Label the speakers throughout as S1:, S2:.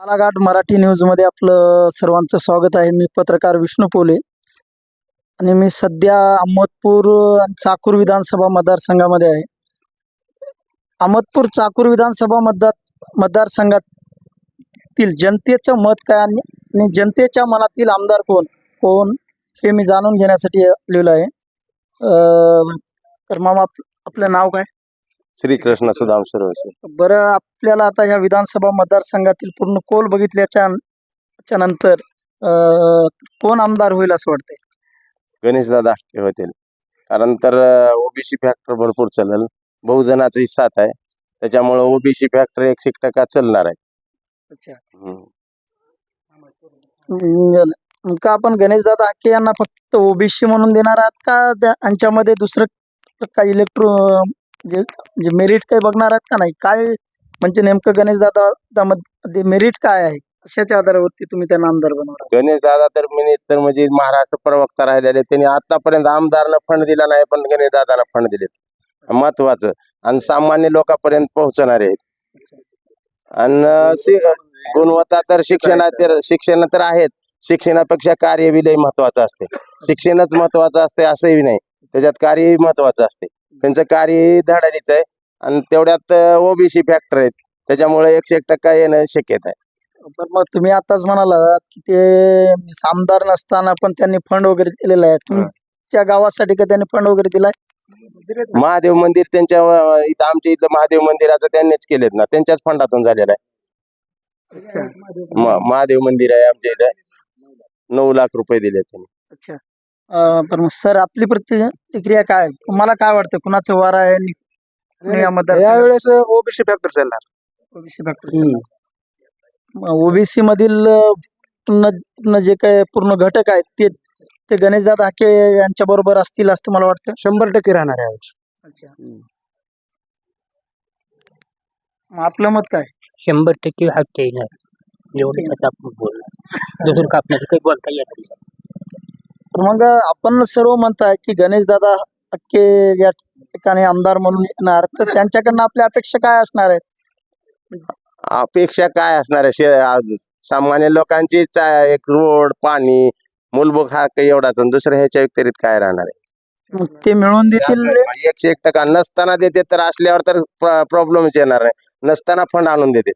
S1: बालाघाट मराठी न्यूजमध्ये आपलं सर्वांचं स्वागत आहे. मी पत्रकार विष्णू पोले आणि मी सध्या अहमदपूर आणि चाकूर विधानसभा मतदारसंघामध्ये आहे. अहमदपूर चाकूर विधानसभा मतदार मतदारसंघातील जनतेचं मत काय आणि जनतेच्या मनातील आमदार कोण? कोण? हे मी जाणून घेण्यासाठी आलेलो आहे. तर मग आप- आपलं नाव काय?
S2: श्रीकृष्ण सुदाम सुरवसे
S1: बरं आपल्याला आता ह्या विधानसभा मतदारसंघातील पूर्ण कोल बघितल्याच्या च्या नंतर अं, कोण आमदार होईल असं वाटतंय?
S2: गणेश दादा हे होतील. कारण तर ओबीसी फॅक्टर भरपूर चालेल. बहुजनाचा साथ आहे. त्याच्यामुळे ओबीसी फॅक्टर एकशे एक टक्का चालणार आहे.
S1: अच्छा.
S2: हम्म.
S1: का आपण गणेशदादा हाके यांना फक्त ओबीसी म्हणून देणार आहात का? त्या- यांच्यामध्ये दुसरं काही इलेक्ट्रो जे जे मेरिट काही बघणार आहेत का नाही? काय म्हणजे नेमकं गणेशदादा मध्ये मेरिट काय आहे? कशाच्या आधारावरती तुम्ही त्यांना आमदार बनवणार
S2: गणेश दादा तर मिनिट तर म्हणजे महाराष्ट्र प्रवक्ता राहिलेले. त्यांनी आतापर्यंत आमदारनं फंड दिला नाही पण गणेश दादाना फंड दिले महत्वाचं. आणि सामान्य लोकांपर्यंत पोहोचणार आहे. आणि गुणवत्ता तर शिक्षणात तर शिक्षण तर आहेत. शिक्षणापेक्षा कार्य बी लय महत्वाचं असते. शिक्षणच महत्वाचं असते असंही नाही. त्याच्यात कार्यही महत्वाचं असते. त्यांचं कार्यही धडाडीचं आहे. आणि तेवढ्यात ओबीसी फॅक्टर आहेत. त्याच्यामुळे एकशे एक टक्का येणं शक्यता आहे.
S1: पण मग तुम्ही आताच म्हणाला की ते आमदार नसताना पण त्यांनी फंड वगैरे दिलेला आहे. तुमच्या गावासाठी का त्यांनी फंड वगैरे दिलाय?
S2: महादेव मंदिर त्यांच्या इथं आमच्या इथलं महादेव मंदिराचं त्यांनीच केलेत ना. त्यांच्याच फंडातून झालेलं आहे. महादेव मंदिर आहे आमच्या इथं. नऊ लाख रुपये दिले त्यांनी.
S1: अच्छा. अं, पण मग सर आपली प्रतिक्रिया काय? तुम्हाला काय वाटतं? कुणाचं वार आहे आणि कुणी या
S3: यावेळेस ओबीसी फॅक्टर चालणार.
S1: ओबीसी फॅक्टर ओबीसी मधील अं, पूर्ण पूर्ण जे काही पूर्ण घटक आहेत ते ते गणेशदादा हाके यांच्या बरोबर असतील असं मला वाटतं?
S3: शंभर टक्के राहणार यावेळेस.
S1: अच्छा. मग आपलं मत काय?
S4: शंभर टक्के हक्क येणार. एवढं आपण बोलणार. दुसरं का आपल्याला काही बोलता येत नाही.
S1: तर मग आपण सर्व म्हणताय की गणेशदादा हाके या ठिकाणी आमदार म्हणून येणार. तर त्यांच्याकडनं आपल्या अपेक्षा काय असणार आहेत?
S2: अपेक्षा काय असणार आहे? शे- सामान्य लोकांची चा- एक रोड पाणी मूलभूत हा काही एवढाच आणि दुसरं ह्याच्या व्यतिरिक्त काय राहणार आहे?
S1: मग ते मिळवून देतील
S2: एकशे एक टक्का नसताना देते तर असल्यावर तर प्रॉब्लेमच येणार नाही नसताना फंड आणून देते.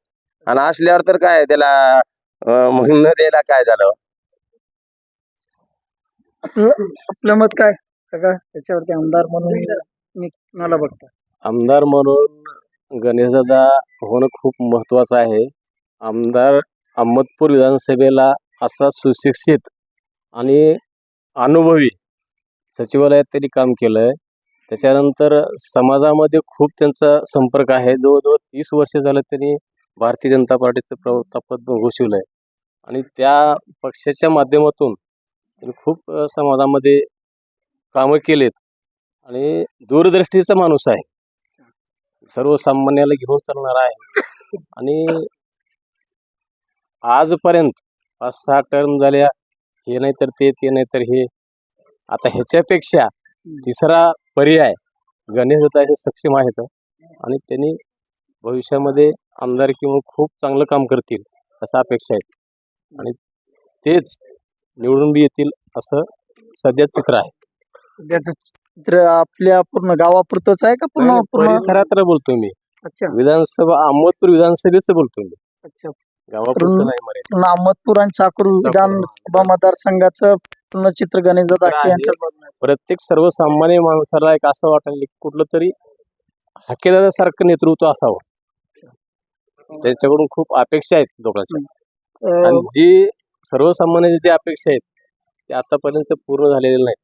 S2: आणि असल्यावर तर काय त्याला अं, मग न द्यायला काय झालं?
S1: आपलं आपलं मत काय? काका त्याच्यावरती आमदार म्हणून मी कुणाला बघतो
S3: आमदार म्हणून गणेशदादा होणं खूप महत्वाचं आहे. आमदार अहमदपूर विधानसभेला असा सुशिक्षित आणि अनुभवी सचिवालयात त्यांनी काम केलंय. त्याच्यानंतर समाजामध्ये खूप त्यांचा संपर्क आहे. जवळजवळ तीस वर्ष झालं त्यांनी भारतीय जनता पार्टीचं प्रवक्तापद घोषवलंय आणि त्या पक्षाच्या माध्यमातून त्यांनी खूप समाजामध्ये कामं केलेत. आणि दूरदृष्टीचा माणूस आहे. सर्वसामान्याला घेऊन चालणार आहे. आणि आजपर्यंत पाच सहा टर्म झाल्या. हे नाही तर ते ते नाही तर हे. आता ह्याच्यापेक्षा तिसरा पर्याय गणेशदत्ता हे सक्षम आहेत. आणि त्यांनी भविष्यामध्ये आमदारकी म्हणून खूप चांगलं काम करतील असा अपेक्षा आहे. आणि तेच निवडून बी येतील असं सध्या चित्र आहे.
S1: सध्याचं चित्र आपल्या पूर्ण गावापुरतच आहे का पूर्ण पूर्ण?
S3: परिसरात बोलतोय मी.
S1: अच्छा.
S3: विधानसभा अहमदपूर विधानसभेचं बोलतोय मी.
S1: अच्छा.
S3: गावापुरतं
S1: पूर्ण-
S3: नाही मराठी
S1: पूर्ण अहमदपूर आणि चाकूर विधानसभा मतदारसंघाचं पूर्ण चित्र बाजूने आहे.
S3: प्रत्येक सर्वसामान्य माणसाला एक असं वाटायला की कुठलं तरी हाकेदारासारखं नेतृत्व असावं. त्यांच्याकडून खूप अपेक्षा आहेत लोकांच्या. आणि जी सर्वसामान्य जी अपेक्षा आहेत ते आतापर्यंत पूर्ण झालेले नाहीत.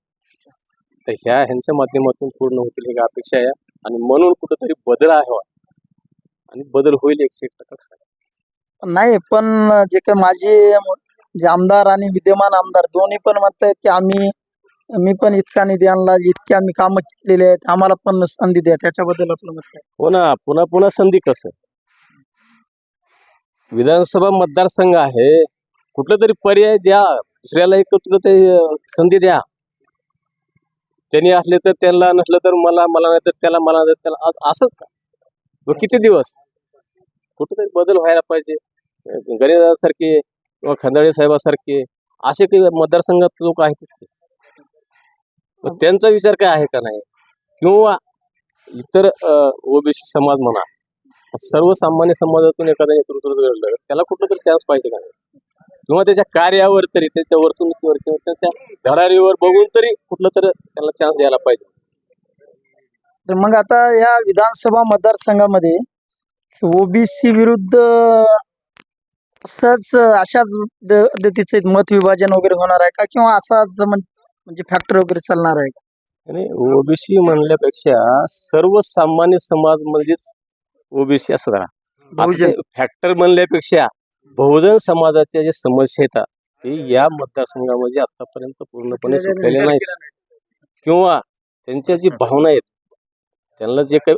S3: तर ह्या ह्यांच्या माध्यमातून पूर्ण होतील ही अपेक्षा आहे आणि म्हणून कुठंतरी बदल आहे आणि बदल होईल एकशे एक टक्का
S1: नाही पण जे काही माझे जे आमदार आणि विद्यमान आमदार दोन्ही पण म्हणतायत की आम्ही मी पण इतका निधी आणला इतके आम्ही कामं केलेले आहेत आम्हाला पण संधी द्या त्याच्याबद्दल आपलं मत काय?
S3: हो ना पुन्हा पुन्हा संधी कसं? विधानसभा मतदारसंघ आहे कुठलं तरी पर्याय द्या दुसऱ्याला एक कुठलं तरी संधी द्या. त्यांनी असले तर त्यांना नसलं तर मला मला नाही तर त्याला मला नाही त्याला असंच का? मग किती दिवस? कुठेतरी बदल व्हायला पाहिजे. गणेशदासारखे किंवा खंदाळे साहेबासारखे असे काही मतदारसंघात लोक आहेतच की. मग त्यांचा विचार काय आहे का नाही? किंवा इतर ओबीसी समाज म्हणा सर्वसामान्य समाजातून एखादा नेतृत्व घडलं त्याला कुठं तरी चान्स पाहिजे का नाही? किंवा त्याच्या कार्यावर तरी त्याच्या वर्तणुकीवर किंवा त्याच्या धडारीवर बघून तरी कुठलं तरी त्याला चान्स द्यायला पाहिजे.
S1: तर मग आता या विधानसभा मतदारसंघामध्ये ओबीसी विरुद्ध असंच अशाच पद्धतीचं मत विभाजन वगैरे होणार आहे का? किंवा असाच म्हण- म्हणजे फॅक्टर वगैरे चालणार आहे का?
S3: आणि ओबीसी म्हणल्यापेक्षा सर्वसामान्य समाज म्हणजेच ओबीसी असं फॅक्टर म्हणल्यापेक्षा बहुजन समाजाच्या ज्या समस्या येतात ते या मतदारसंघामध्ये आतापर्यंत पूर्णपणे सुटलेल्या नाहीत. किंवा त्यांच्या जी भावना आहेत त्यांना जे काही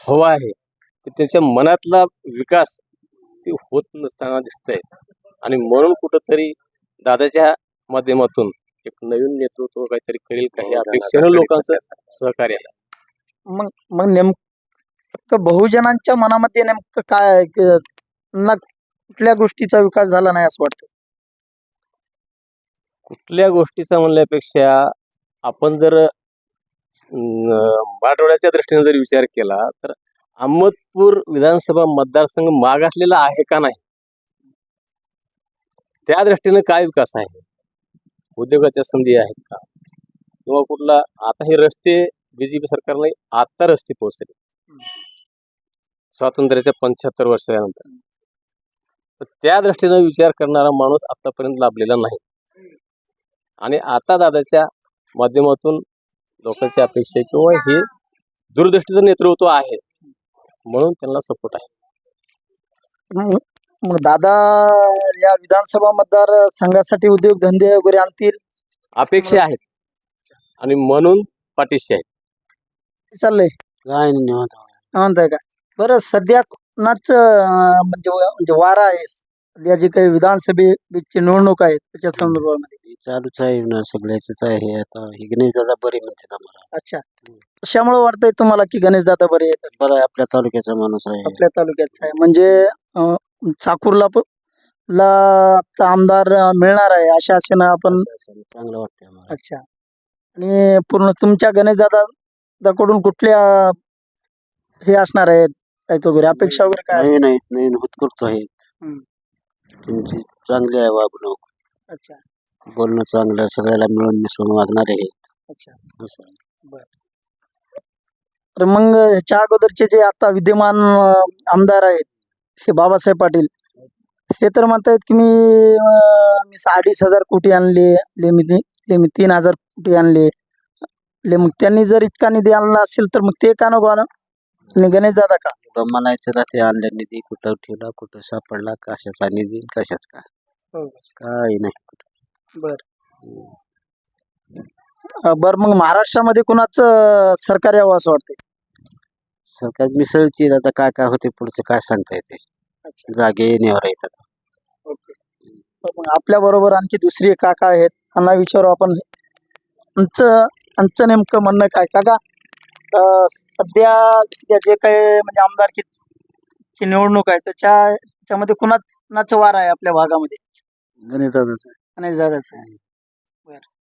S3: हवं आहे ते त्यांच्या मनातला विकास ते होत नसताना दिसतंय. आणि म्हणून कुठंतरी दादाच्या माध्यमातून एक नवीन नेतृत्व काहीतरी करेल काही अपेक्षेनं लोकांचं सहकार्य आहे.
S1: मग मग नेमकं बहुजनांच्या मनामध्ये नेमकं काय आहे कुठल्या गोष्टीचा विकास झाला नाही असं वाटतं?
S3: कुठल्या गोष्टीचा म्हणल्यापेक्षा आपण जर मराठवाड्याच्या दृष्टीने जर विचार केला तर अहमदपूर विधानसभा मतदारसंघ मागासलेला आहे का नाही? त्या दृष्टीने काय विकास आहे? उद्योगाच्या संधी आहेत का? किंवा कुठला आता हे रस्ते बीजेपी सरकारने आता रस्ते पोहोचले. स्वातंत्र्याच्या पंच्याहत्तर वर्षानंतर. तर त्या दृष्टीने विचार करणारा माणूस आतापर्यंत लाभलेला नाही. आणि आता दादाच्या माध्यमातून लोकांची अपेक्षा आहे किंवा हे दूरदृष्टीचं नेतृत्व आहे म्हणून त्यांना सपोर्ट आहे.
S1: मग दादा या विधानसभा मतदार संघासाठी उद्योगधंदे वगैरे आणतील?
S3: अपेक्षा आहेत. आणि म्हणून पाठीशी आहेत.
S1: चाललंय.
S4: काय निवांत.
S1: का? बरं सध्या कोणाच म्हणजे म्हणजे वारा आहे. सध्या जी काही विधानसभेची निवडणूक आहे त्याच्या संदर्भामध्ये.
S4: चालूच आहे ना सगळ्याच आहे. आता हे गणेश दादा बरे म्हणतात आम्हाला.
S1: अच्छा. कशामुळे वाटतंय तुम्हाला की गणेश दादा बरे असतील?
S4: बरं आहे, आपल्या तालुक्याचा माणूस आहे.
S1: आपल्या तालुक्यात आहे. म्हणजे अं, चाकूरला प- ला आता आमदार अं, मिळणार आहे अशा आशेनं आपण
S4: चांगलं वाटतंय आम्हाला.
S1: अच्छा. आणि पूर्ण तुमच्या गणेश दादा कडून कुठल्या हे असणार आहेत? आहेत वगैरे अपेक्षा वगैरे काय
S4: नवीन आहेत नवीन होतकर्तो आहेत
S1: हम्म.
S4: त्यांची चांगली आहे वागणूक
S1: अच्छा.
S4: बोलणं चांगलं सगळ्याला मिळून मिसळून वागणारे आहेत
S1: अच्छा.
S4: असं आहे.
S1: तर मग ह्याच्या अगोदरचे जे आता विद्यमान अं, आमदार आहेत श्री बाबासाहेब पाटील हे तर म्हणतायत की मी अं, मी अडीच हजार कोटी आणले ले मी ती- ले मी तीन हजार कोटी आणले. ले मग त्यांनी जर इतका निधी आणला असेल तर मग ते का नको आणू? आणि गणेश दादा का?
S4: म्हणायचं राहते आणल्या निधी कुठं ठेवला कुठं सापडला कशाचा निधी कशाच का
S1: हो.
S4: काही नाही.
S1: अं, बरं मग महाराष्ट्रामध्ये कुणाचं सरकार यावं असं वाटतंय?
S4: सरकार मिसळची आता काय काय होते पुढचं काय सांगता येते? जागे येण्यावर येतात
S1: मग आपल्या बरोबर आणखी दुसरी काका आहेत त्यांना विचारू आपण. आमचं आमचं नेमकं म्हणणं काय? काका सध्या जे काही म्हणजे आमदारकीची निवडणूक आहे त्याच्या त्याच्यामध्ये कुणा कुणाचं वार आहे आपल्या भागामध्ये? गणेश दादाचं आहे. बरं.